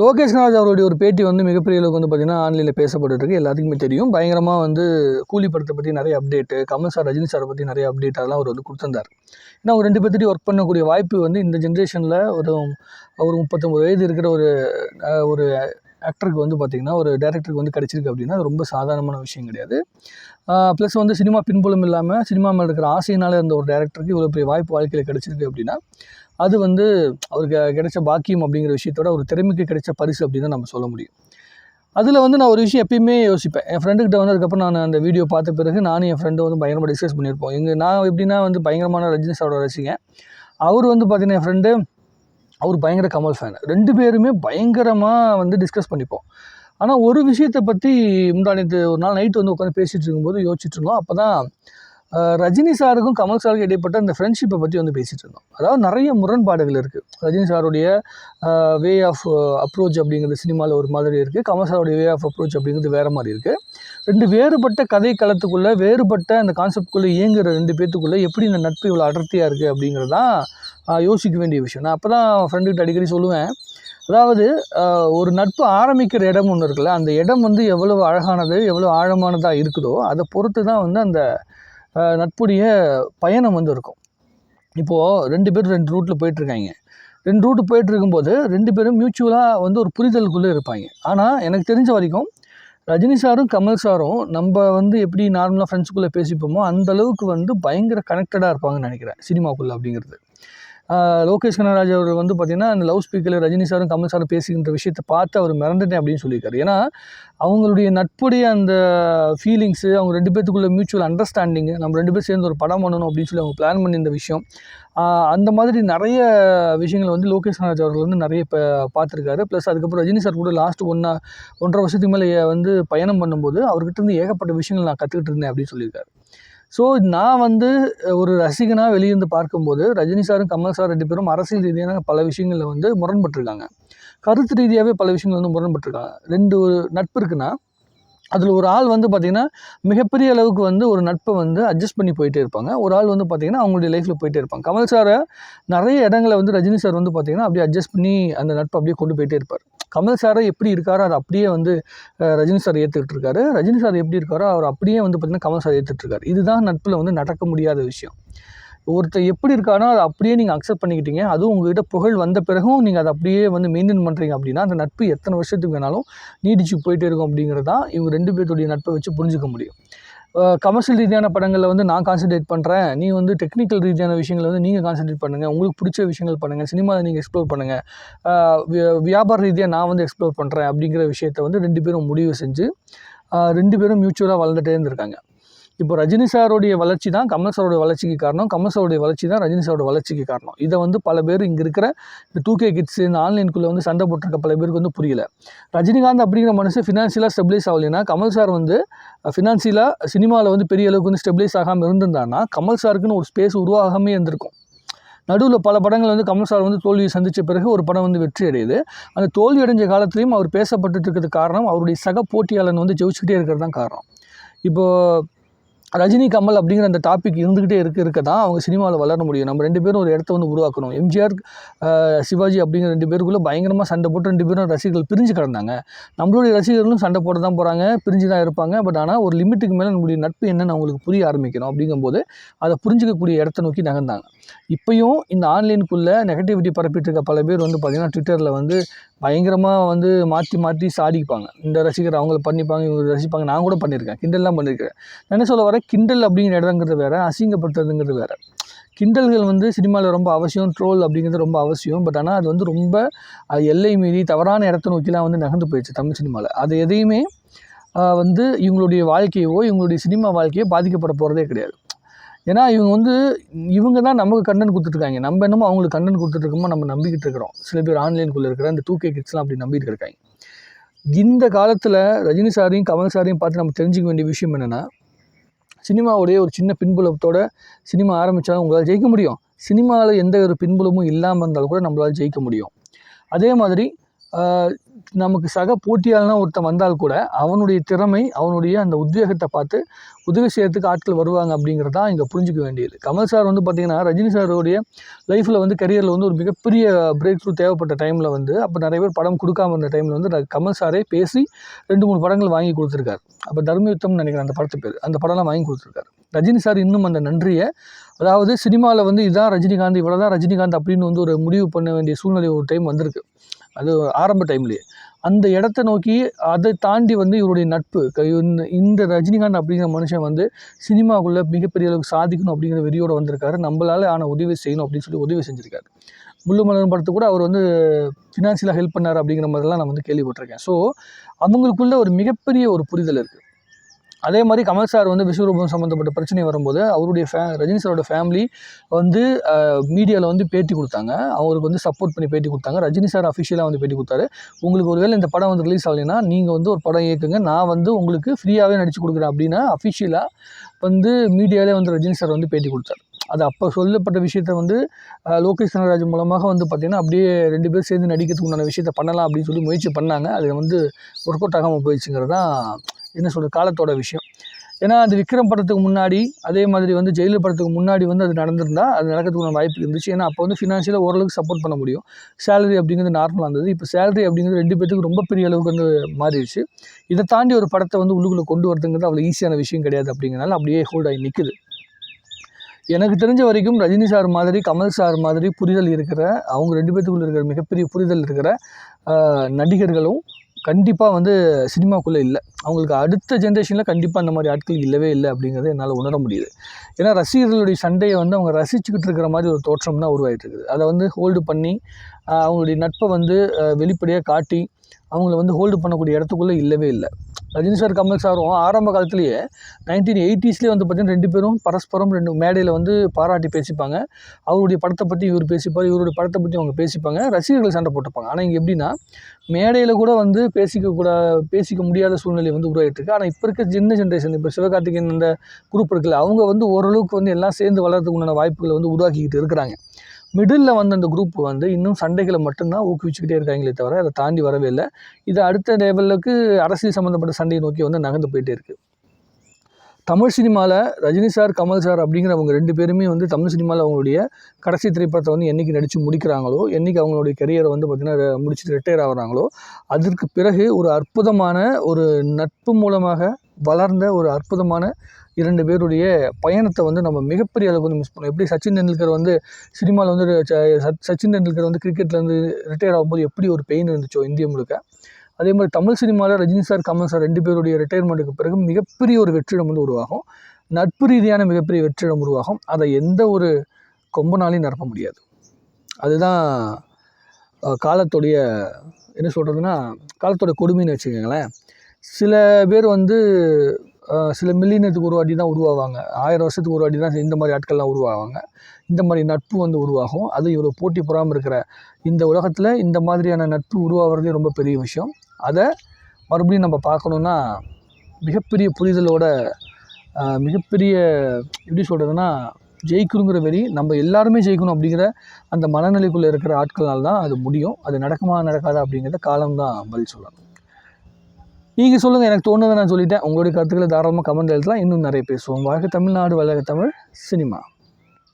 லோகேஷ் கனகராஜ் அவருடைய ஒரு பேட்டி வந்து மிகப்பெரிய அளவுக்கு வந்து பார்த்திங்கன்னா ஆன்லைனில் பேசப்பட்டுருக்கு. எல்லாத்துக்குமே தெரியும். பயங்கரமாக வந்து கூலி படத்தை பற்றி நிறைய அப்டேட்டு கமல் சார் ரஜினி சாரை பற்றி நிறைய அப்டேட் அதெல்லாம் அவர் வந்து கொடுத்துருந்தார். ஏன்னா அவர் ரெண்டு பேர்த்திட்டையும் ஒர்க் பண்ணக்கூடிய வாய்ப்பு வந்து இந்த ஜென்ரேஷனில் ஒரு ஒரு முப்பத்தொம்பது வயது இருக்கிற ஒரு ஒரு ஆக்டருக்கு வந்து பார்த்திங்கன்னா ஒரு டேரக்டருக்கு வந்து கிடச்சிருக்கு அப்படின்னா அது ரொம்ப சாதாரணமான விஷயம் கிடையாது. ப்ளஸ் வந்து சினிமா பின்புலம் இல்லாமல் சினிமா மேலே இருக்கிற ஆசையினால் இருந்த ஒரு டேரக்டருக்கு இவ்வளோ பெரிய வாய்ப்பு வாழ்க்கையில் கிடச்சிருக்கு அப்படின்னா அது வந்து அவருக்கு கிடைச்ச பாக்கியம் அப்படிங்கிற விஷயத்தோட ஒரு திறமைக்கு கிடைச்ச பரிசு அப்படின்னு நம்ம சொல்ல முடியும். அதில் வந்து நான் ஒரு விஷயம் எப்பயுமே யோசிப்பேன். என் ஃப்ரெண்டுக்கிட்ட வந்து அதுக்கப்புறம் நான் அந்த வீடியோ பார்த்த பிறகு நானும் என் ஃப்ரெண்டு வந்து பயங்கரமாக டிஸ்கஸ் பண்ணியிருப்போம். எங்கள் நான் எப்படின்னா வந்து பயங்கரமான ரஜினி சாரோட ரசிங்க அவர் வந்து பார்த்தீங்கன்னா என் ஃப்ரெண்டு அவர் பயங்கர கமல் ஃபேன் ரெண்டு பேருமே பயங்கரமாக வந்து டிஸ்கஸ் பண்ணிப்போம். ஆனால் ஒரு விஷயத்தை பற்றி முந்தானத்து ஒரு நாள் நைட்டு வந்து உட்காந்து பேசிகிட்டு இருக்கும்போது யோசிச்சுட்டு இருந்தோம். அப்போ தான் ரஜினி சாருக்கும் கமல் சாருக்கும் இடைப்பட்ட இந்த ஃப்ரெண்ட்ஷிப்பை பற்றி வந்து பேசிகிட்டு இருந்தோம். அதாவது நிறைய முரண்பாடுகள் இருக்குது ரஜினி சாருடைய வே ஆஃப் அப்ரோச் அப்படிங்கிறது சினிமாவில் ஒரு மாதிரி இருக்குது கமல் சாருடைய வே ஆஃப் அப்ரோச் அப்படிங்கிறது வேறு மாதிரி இருக்குது ரெண்டு வேறுபட்ட கதை களத்துக்குள்ளே வேறுபட்ட அந்த கான்செப்ட்குள்ளே இயங்குகிற ரெண்டு பேத்துக்குள்ளே எப்படி இந்த நட்பு இவ்வளோ அடர்த்தியாக இருக்குது அப்படிங்கிறது தான் யோசிக்க வேண்டிய விஷயம். நான் அப்போ தான் ஃப்ரெண்டுக்கிட்ட அடிக்கடி சொல்லுவேன். அதாவது ஒரு நட்பு ஆரம்பிக்கிற இடம் ஒன்று இருக்குல்ல அந்த இடம் வந்து எவ்வளவு அழகானது எவ்வளோ ஆழமானதாக இருக்குதோ அதை பொறுத்து தான் வந்து அந்த நட்புடைய பயணம் வந்து இருக்கும். இப்போது ரெண்டு பேரும் ரெண்டு ரூட்டில் போயிட்டுருக்காங்க. ரெண்டு ரூட்டு போயிட்டு இருக்கும்போது ரெண்டு பேரும் மியூச்சுவலாக வந்து ஒரு புரிதலுக்குள்ளே இருப்பாங்க. ஆனால் எனக்கு தெரிஞ்ச வரைக்கும் ரஜினி சாரும் கமல் சாரும் நம்ம வந்து எப்படி நார்மலாக ஃப்ரெண்ட்ஸுக்குள்ளே பேசிப்போமோ அந்த அளவுக்கு வந்து பயங்கர கனெக்டடாக இருப்பாங்கன்னு நினைக்கிறேன் சினிமாக்குள்ளே அப்படிங்கிறது. லோகேஷ் கனகராஜ் அவர் வந்து பார்த்திங்கன்னா அந்த லவ் ஸ்பீக்கரில் ரஜினி சாரும் கமல் சாரும் பேசுகின்ற விஷயத்தை பார்த்து அவர் மறந்துட்டேன் அப்படின்னு சொல்லியிருக்காரு. ஏன்னா அவங்களுடைய நட்புடைய அந்த ஃபீலிங்ஸு அவங்க ரெண்டு பேத்துக்குள்ள மியூச்சுவல் அண்டர்ஸ்டாண்டிங்கு நம்ம ரெண்டு பேரும் சேர்ந்து ஒரு படம் பண்ணணும் அப்படின்னு சொல்லி அவங்க பிளான் பண்ணியிருந்த விஷயம் அந்த மாதிரி நிறைய விஷயங்கள் வந்து லோகேஷ் கனகராஜ் அவர்கள் வந்து நிறைய இப்போ பார்த்துருக்காரு. ப்ளஸ் அதுக்கப்புறம் ரஜினி சார் கூட லாஸ்ட் ஒன்றா ஒன்றரை வருஷத்துக்கு மேலே வந்து பயணம் பண்ணும்போது அவர்கிட்ட இருந்து ஏகப்பட்ட விஷயங்கள் நான் கற்றுக்கிட்டு இருந்தேன் அப்படின்னு சொல்லியிருக்காரு. ஸோ நான் வந்து ஒரு ரசிகனாக வெளியிருந்து பார்க்கும்போது ரஜினி சாரும் கமல் சார் ரெண்டு பேரும் அரசியல் ரீதியான பல விஷயங்களில் வந்து முரண்பட்டிருக்காங்க. கருத்து ரீதியாகவே பல விஷயங்கள் வந்து முரண்பட்டிருக்காங்க. ரெண்டு ஒரு நட்பு இருக்குன்னா அதில் ஒரு ஆள் வந்து பார்த்திங்கன்னா மிகப்பெரிய அளவுக்கு வந்து ஒரு நட்பை வந்து அட்ஜஸ்ட் பண்ணி போயிட்டே இருப்பாங்க. ஒரு ஆள் வந்து பார்த்திங்கன்னா அவங்களுடைய லைஃப்பில் போயிட்டே இருப்பாங்க. கமல் சாரை நிறைய இடங்களை வந்து ரஜினி சார் வந்து பார்த்திங்கன்னா அப்படியே அட்ஜஸ்ட் பண்ணி அந்த நட்பை அப்படியே கொண்டு போயிட்டே இருப்பார். கமல் சாரை எப்படி இருக்காரோ அதை அப்படியே வந்து ரஜினி சார் ஏற்றுக்கிட்டு இருக்காரு. ரஜினி சார் எப்படி இருக்காரோ அவர் அப்படியே வந்து பார்த்திங்கன்னா கமல் சார் ஏற்றுட்டு இருக்காரு. இதுதான் நட்பில் வந்து நடக்க முடியாத விஷயம். ஒருத்தர் எப்படி இருக்காரோ அதை அப்படியே நீங்கள் அக்செப்ட் பண்ணிக்கிட்டீங்க. அதுவும் உங்கள்கிட்ட புகழ் வந்த பிறகும் நீங்கள் அதை அப்படியே வந்து மெயின்டைன் பண்ணுறீங்க அப்படின்னா அந்த நட்பு எத்தனை வருஷத்துக்கு வேணாலும் நீடிச்சு போயிட்டே இருக்கும் அப்படிங்கிறது தான் இவங்க ரெண்டு பேர்த்துடைய நட்பை வச்சு புரிஞ்சுக்க முடியும். கமர்ஷியல் ரீதியான படங்களில் வந்து நான் கான்சென்ட்ரேட் பண்ணுறேன் நீ வந்து டெக்னிக்கல் ரீதியான விஷயங்களை வந்து நீங்கள் கான்சென்ட்ரேட் பண்ணுங்கள் உங்களுக்கு பிடிச்ச விஷயங்கள் பண்ணுங்கள் சினிமாவில் நீங்கள் எக்ஸ்ப்ளோர் பண்ணுங்கள் வியாபார ரீதியாக நான் வந்து எக்ஸ்ப்ளோர் பண்ணுறேன் அப்படிங்கிற விஷயத்த வந்து ரெண்டு பேரும் முடிவு செஞ்சு ரெண்டு பேரும் மியூச்சுவலாக வளர்ந்துட்டே இருந்திருக்காங்க. இப்போ ரஜினி சாருடைய வளர்ச்சி தான் கமல் சாரோடைய வளர்ச்சிக்கு காரணம். கமல் சாருடைய வளர்ச்சி தான் ரஜினி சாரோட வளர்ச்சிக்கு காரணம். இதை வந்து பல பேர் இங்கே இருக்கிற இந்த டூ கே கிட்ஸ் இந்த ஆன்லைனுக்குள்ளே வந்து சண்டை போட்டிருக்க பல பேருக்கு வந்து புரியல. ரஜினிகாந்த் அப்படிங்கிற மனுஷன் ஃபினான்ஷியலாக ஸ்டெபிளைஸ் ஆகலைன்னா கமல் சார் வந்து ஃபினான்ஷியலாக சினிமாவில் வந்து பெரிய அளவுக்கு வந்து ஸ்டெபிளைஸ் ஆகாமல் இருந்திருந்தான்னா கமல் சாருக்குன்னு ஒரு ஸ்பேஸ் உருவாகாமே இருந்திருக்கும். நடுவில் பல படங்கள் வந்து கமல் சார் வந்து தோல்வியை சந்தித்த பிறகு ஒரு படம் வந்து வெற்றி அடையுது. அந்த தோல்வி அடைஞ்ச காலத்துலேயும் அவர் பேசப்பட்டு இருக்கிறதுக்கு காரணம் அவருடைய சக போட்டியாளன் வந்து ஜெயிச்சுக்கிட்டே இருக்கிறது தான் காரணம். இப்போது ரஜினி கமல் அப்படிங்கிற அந்த டாபிக் இருந்துக்கிட்டே இருக்க இருக்க தான் அவங்க சினிமாவில் வளர முடியும். நம்ம ரெண்டு பேரும் ஒரு இடத்த வந்து உருவாக்கணும். எம்ஜிஆர் சிவாஜி அப்படிங்கிற ரெண்டு பேருக்குள்ளே பயங்கரமாக சண்டை போட்டு ரெண்டு பேரும் ரசிகர்கள் பிரிஞ்சு கிடந்தாங்க. நம்மளுடைய ரசிகர்களும் சண்டை போட தான் போகிறாங்க பிரிஞ்சு தான் இருப்பாங்க. பட் ஆனால் ஒரு லிமிட்டுக்கு மேலே நம்மளுடைய நட்பு என்னென்னு அவங்களுக்கு புரிய ஆரம்பிக்கணும். அப்படிங்கும்போது அதை புரிஞ்சிக்கக்கூடிய இடத்த நோக்கி நகர்ந்தாங்க. இப்போயும் இந்த ஆன்லைனுக்குள்ளே நெகட்டிவிட்டி பரப்பிட்டு இருக்க பல பேர் வந்து பார்த்திங்கன்னா ட்விட்டரில் வந்து பயங்கரமாக வந்து மாற்றி மாற்றி சாடிப்பாங்க இந்த ரசிகர் அவங்கள பண்ணிப்பாங்க இவங்க ரசிப்பாங்க. நான் கூட பண்ணியிருக்கேன். கிண்டல்லாம் பண்ணியிருக்கேன். நான் என்ன சொல்ல வர வேறு கிண்டல் அப்படிங்கிற இடங்கிறது வேறு அசிங்கப்படுத்துறதுங்கிறது வேறு. கிண்டல்கள் வந்து சினிமாவில் ரொம்ப அவசியம் ட்ரோல் அப்படிங்கிறது ரொம்ப அவசியம் பட் ஆனால் அது வந்து ரொம்ப எல்லை மீறி தவறான இடத்த நோக்கிலாம் வந்து நகர்ந்து போயிடுச்சு தமிழ் சினிமாவில் அது எதையுமே வந்து இவங்களுடைய வாழ்க்கையோ இவங்களுடைய சினிமா வாழ்க்கையோ பாதிக்கப்பட போகிறதே கிடையாது. ஏன்னா இவங்க வந்து இவங்க தான் நமக்கு கண்டன் கொடுத்துட்ருக்காங்க. நம்ம என்னமோ அவங்களுக்கு கண்டன் கொடுத்துட்ருக்கோமோ நம்ம நம்பிக்கிட்டு இருக்கிறோம். சில பேர் ஆன்லைனுக்குள்ளே இருக்கிற அந்த டூ கே கிட்ஸ்லாம் அப்படி நம்பிட்டு இருக்காங்க. இந்த காலத்தில் ரஜினி சாரையும் கமல் சாரையும் பார்த்து நம்ம தெரிஞ்சுக்க வேண்டிய விஷயம் என்னென்னா சினிமாவுடைய ஒரு சின்ன பின்புலத்தோட சினிமா ஆரம்பித்தாலும் உங்களால் ஜெயிக்க முடியும். சினிமாவில் எந்த ஒரு பின்புலமும் இல்லாமல் இருந்தாலும் கூட நம்மளால் ஜெயிக்க முடியும். அதே மாதிரி நமக்கு சக போட்டியாளனா ஒருத்தன் வந்தால் கூட அவனுடைய திறமை அவனுடைய அந்த உத்வேகத்தை பார்த்து உதவி செய்யறதுக்கு ஆட்கள் வருவாங்க அப்படிங்கிறது தான் இங்கே புரிஞ்சுக்க வேண்டியது. கமல் சார் வந்து பார்த்திங்கன்னா ரஜினி சாருடைய லைஃப்பில் வந்து கரியரில் வந்து ஒரு மிகப்பெரிய பிரேக் த்ரூ தேவைப்பட்ட டைமில் வந்து அப்போ நிறைய பேர் படம் கொடுக்காம இருந்த டைமில் வந்து கமல் சாரே பேசி ரெண்டு மூணு படங்கள் வாங்கி கொடுத்துருக்காரு. அப்போ தர்மயுத்தம்னு நினைக்கிறேன் அந்த படத்து பேர். அந்த படம்லாம் வாங்கி கொடுத்துருக்காரு. ரஜினி சார் இன்னும் அந்த நன்றியை அதாவது சினிமாவில் வந்து இதான் ரஜினிகாந்த் இவ்வளோ தான் ரஜினிகாந்த் அப்படின்னு வந்து ஒரு முடிவு பண்ண வேண்டிய சூழ்நிலை ஒரு டைம் வந்திருக்கு. அது ஆரம்ப டைம்லேயே அந்த இடத்த நோக்கி அதை தாண்டி வந்து இவருடைய நட்பு க- இந்த- இந்த ரஜினிகாந்த் அப்படிங்கிற மனுஷன் வந்து சினிமாக்குள்ளே மிகப்பெரிய அளவுக்கு சாதிக்கணும் அப்படிங்கிற வெறியோடு வந்திருக்காரு. நம்மளால் ஆன உதவி செய்யணும் அப்படின்னு சொல்லி உதவி செஞ்சுருக்காரு. முள்ளுமலன் படத்து கூட அவர் வந்து ஃபினான்ஷியலாக ஹெல்ப் பண்ணார் அப்படிங்கிற மாதிரிலாம் நான் வந்து கேள்விப்பட்டிருக்கேன். ஸோ அவங்களுக்குள்ள ஒரு மிகப்பெரிய ஒரு புரிதல் இருக்குது அதே மாதிரி கமல் சார் வந்து விஸ்வரூபம் சம்மந்தப்பட்ட பிரச்சனை வரும்போது அவருடைய ஃபே ரஜினி சாரோட ஃபேமிலி வந்து மீடியாவில் வந்து பேட்டி கொடுத்தாங்க. அவருக்கு வந்து சப்போர்ட் பண்ணி பேட்டி கொடுத்தாங்க. ரஜினி சார் அஃபிஷியலாக வந்து பேட்டி கொடுத்தாரு. உங்களுக்கு ஒருவேளை இந்த படம் வந்து ரிலீஸ் ஆகலைன்னா நீங்கள் வந்து ஒரு படம் இயக்குங்க. நான் வந்து உங்களுக்கு ஃப்ரீயாகவே நடித்து கொடுக்குறேன் அப்படின்னா அஃபிஷியலாக வந்து மீடியாவிலே வந்து ரஜினி சார் வந்து பேட்டி கொடுத்தாரு. அது அப்போ சொல்லப்பட்ட விஷயத்த வந்து லோகேஷ் கனகராஜ் மூலமாக வந்து பார்த்திங்கன்னா அப்படியே ரெண்டு பேர் சேர்ந்து நடிக்கிறதுக்கு உண்டான விஷயத்த பண்ணலாம் அப்படின்னு சொல்லி முயற்சி பண்ணாங்க. அது வந்து ஒர்க் அவுட் ஆகாமல் போயிடுச்சுங்கிறது தான் என்ன சொல்கிறது காலத்தோட விஷயம். ஏன்னா அந்த விக்ரம் படத்துக்கு முன்னாடி அதே மாதிரி வந்து ஜெயிலர் படத்துக்கு முன்னாடி வந்து அது நடந்திருந்தால் அது நடக்கிறதுக்கான வாய்ப்பு இருந்துச்சு. ஏன்னா அப்போ வந்து ஃபினான்ஷியலாக ஓரளவுக்கு சப்போர்ட் பண்ண முடியும். சேலரி அப்படிங்கிறது நார்மலாக இருந்தது. இப்போ சேலரி அப்படிங்கிறது ரெண்டு பேத்துக்கு ரொம்ப பெரிய அளவுக்கு வந்து மாறிடுச்சு. இதை தாண்டி ஒரு படத்தை வந்து உள்ளுக்குள்ளே கொண்டு வரதுங்கிறது அவ்வளோ ஈஸியான விஷயம் கிடையாது அப்படிங்கிறனால அப்படியே ஹோல்ட் ஆகி நிற்குது எனக்கு தெரிஞ்ச வரைக்கும் ரஜினி சார் மாதிரி கமல் சார் மாதிரி புரிதல் இருக்கிற அவங்க ரெண்டு பேத்துக்குள்ளே இருக்கிற மிகப்பெரிய புரிதல் இருக்கிற நடிகர்களும் கண்டிப்பாக வந்து சினிமாக்குள்ளே இல்லை. அவங்களுக்கு அடுத்த ஜென்ரேஷனில் கண்டிப்பாக அந்த மாதிரி ஆட்கள் இல்லவே இல்லை அப்படிங்கிறத என்னால் உணர முடியுது. ஏன்னா ரசிகர்களுடைய சண்டையை வந்து அவங்க ரசிச்சுக்கிட்டு இருக்கிற மாதிரி ஒரு தோற்றம் தான் உருவாகிட்டு இருக்குது அதை வந்து ஹோல்டு பண்ணி அவங்களுடைய நட்பை வந்து வெளிப்படையாக காட்டி அவங்கள வந்து ஹோல்டு பண்ணக்கூடிய இடத்துக்குள்ளே இல்லவே இல்லை. ரஜினி சார் கமல் சாரும் ஆரம்ப காலத்திலேயே நைன்டீன் எயிட்டிஸ்லேயே வந்து பார்த்தீங்கன்னா ரெண்டு பேரும் பரஸ்பரம் ரெண்டு மேடையில் வந்து பாராட்டி பேசிப்பாங்க. அவருடைய படத்தை பற்றி இவர் பேசிப்பார் இவருடைய படத்தை பற்றி அவங்க பேசிப்பாங்க ரசிகர்கள் சண்டை போட்டுப்பாங்க. ஆனால் இங்கே எப்படின்னா மேடையில் கூட வந்து பேசிக்க கூட பேசிக்க முடியாத சூழ்நிலை வந்து உருவாகிட்டுருக்கு ஆனால் இப்போ இருக்க சின்ன ஜென்ரேஷன் இப்போ சிவகார்த்திகேயன் இந்த குரூப் இருக்குல்ல அவங்க வந்து ஓரளவுக்கு வந்து எல்லாம் சேர்ந்து வளர்றதுக்கு உண்டான வாய்ப்புகளை வந்து உருவாக்கிக்கிட்டு இருக்கிறாங்க. மிடில் வந்த அந்த குரூப் வந்து இன்னும் சண்டைகளை மட்டும்தான் ஊக்குவிச்சுக்கிட்டே இருக்காங்களே தவிர அதை தாண்டி வரவே இல்லை. இது அடுத்த லெவலுக்கு அரசியல் சம்மந்தப்பட்ட சண்டையை நோக்கி வந்து நகர்ந்து போயிட்டே இருக்குது தமிழ் சினிமாவில் ரஜினி சார் கமல் சார் அப்படிங்கிறவங்க ரெண்டு பேருமே வந்து தமிழ் சினிமாவில் அவங்களுடைய கடைசி திரைப்படத்தை வந்து என்னைக்கு நடித்து முடிக்கிறாங்களோ என்னைக்கு அவங்களுடைய கரியரை வந்து பார்த்திங்கன்னா முடிச்சுட்டு ரிட்டையர் ஆகிறாங்களோ அதற்கு பிறகு ஒரு அற்புதமான ஒரு நட்பு மூலமாக வளர்ந்த ஒரு அற்புதமான இரண்டு பேருடைய பயணத்தை வந்து நம்ம மிகப்பெரிய அளவுக்கு வந்து மிஸ் பண்ணோம். எப்படி சச்சின் டெண்டுல்கர் வந்து சினிமாவில் வந்து ச- சச்சின் டெண்டுல்கர் வந்து கிரிக்கெட்லேருந்து ரிட்டையர் ஆகும்போது எப்படி ஒரு பெயின் இருந்துச்சோ இந்திய முழுக்க. அதே மாதிரி தமிழ் சினிமாவில் ரஜினி சார் கமல் சார் ரெண்டு பேருடைய ரிட்டையர்மெண்ட்டுக்கு பிறகு மிகப்பெரிய ஒரு வெற்றிடம் வந்து உருவாகும். நட்பு ரீதியான மிகப்பெரிய வெற்றிடம் உருவாகும். அதை எந்த ஒரு கொம்பனாலையும் நிரப்ப முடியாது. அதுதான் காலத்துடைய என்ன சொல்கிறதுனா காலத்தோட கொடுமைன்னு வச்சுக்கோங்களேன். சில பேர் வந்து சில மில்லியனத்துக்கு ஒரு வாட்டி தான் உருவாவாங்க. ஆயிரம் வருஷத்துக்கு ஒரு வாட்டி தான் இந்த மாதிரி ஆட்கள்லாம் உருவாவாங்க. இந்த மாதிரி நட்பு வந்து உருவாகும். அது இவ்வளோ போட்டி பொறாமல் இருக்கிற இந்த உலகத்தில் இந்த மாதிரியான நட்பு உருவாகிறதே ரொம்ப பெரிய விஷயம். அதை மறுபடியும் நம்ம பார்க்கணுன்னா மிகப்பெரிய புரிதலோட மிகப்பெரிய எப்படி சொல்கிறதுனா ஜெயிக்கணுங்கிற வெறி நம்ம எல்லாருமே ஜெயிக்கணும் அப்படிங்கிற அந்த மனநிலைக்குள்ளே இருக்கிற ஆட்களால் தான் அது முடியும். அது நடக்குமா நடக்காதா அப்படிங்கிறத காலம் தான் பதில் சொல்லணும். நீங்கள் சொல்லுங்கள் எனக்கு தோணுதை நான் சொல்லிட்டேன். உங்களுடைய கருத்துக்களை தாராளமாக கமெண்ட் எழுதலாம். இன்னும் நிறைய பேசுவோம். வாழ்க்கை தமிழ்நாடு வளர்க தமிழ் சினிமா.